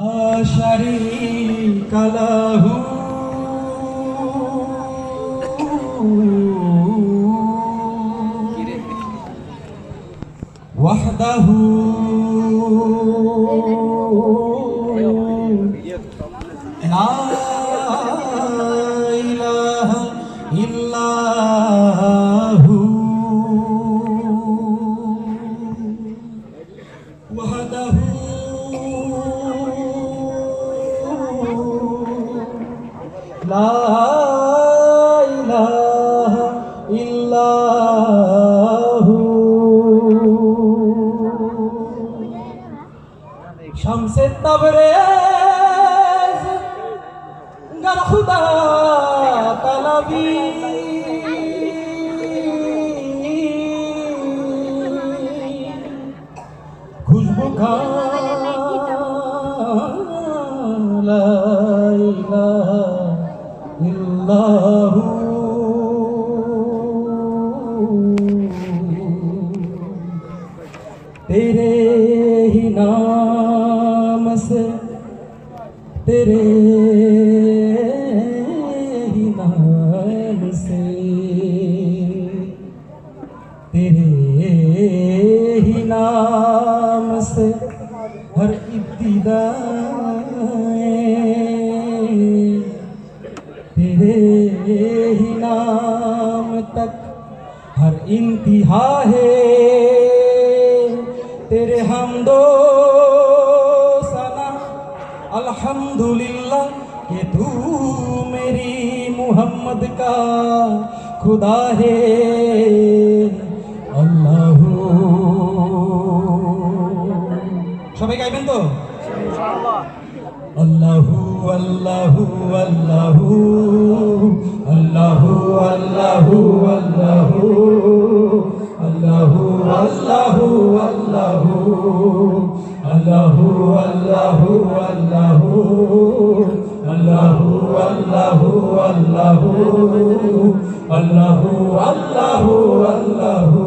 لا شريك له وحده لا إله إلا শামসে তাবরে গার খুদা তালাবি। খুশবু খালা तेरे ही नाम से, तेरे ही नाम से, तेरे ही नाम से हर इब्तिदाएँ, तेरे ही नाम तक हर इंतहा है। তেরে হামদো সানা। আলহামদুলিল্লাহ কে তু মেরি মুহাম্মদ কা খুদা হে। আল্লাহ। সবাই গাইবেন তো? আল্লাহু আল্লাহু আল্লাহু। আল্লাহু আল্লাহু আল্লাহু। আল্লাহু আল্লাহু আল্লাহু। আল্লাহু আল্লাহু আল্লাহু আল্লাহু আল্লাহু আল্লাহু আল্লাহু আল্লাহু আল্লাহু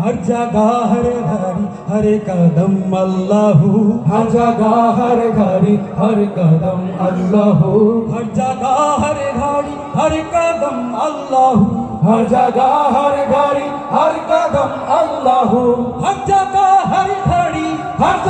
हर जगह हर घड़ी हर कदम अल्लाह हर जगह हर घड़ी हर कदम अल्लाह हर जगह हर घड़ी हर कदम अल्लाह हर जगह हर घड़ी हर कदम अल्लाह हर जगह हर घड़ी हर जगह हर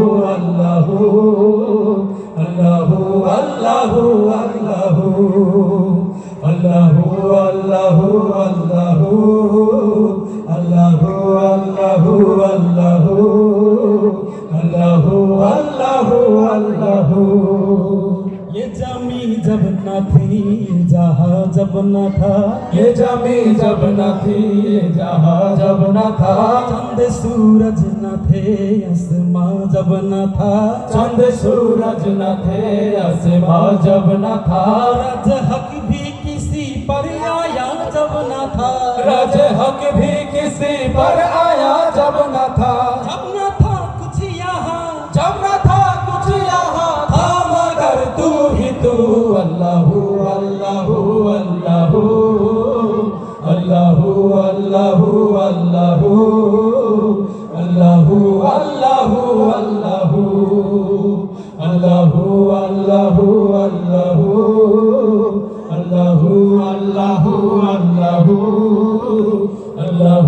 जब न थी जहाँ जब न था। ये जमी जब न थी जहाँ जब न था। चंद सूरज न थे आसमां जब न था। चंद सूरज न थे आसमां जब न था। रज हक भी किसी पर आया जब न था। रज हक भी किसी पर आया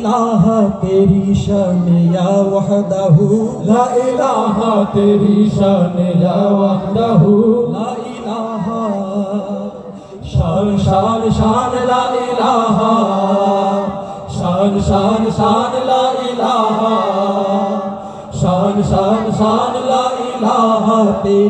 ইলাহা তেরি শান ইয়া ওয়াহদাহু। লা ইলাহা তেরি শান ইয়া ওয়াহদাহু। লা ইলাহা। শান শান শান লা ইলাহা। শান শান শান লা ইলাহা। শান শান শান লা ইলাহা তেরি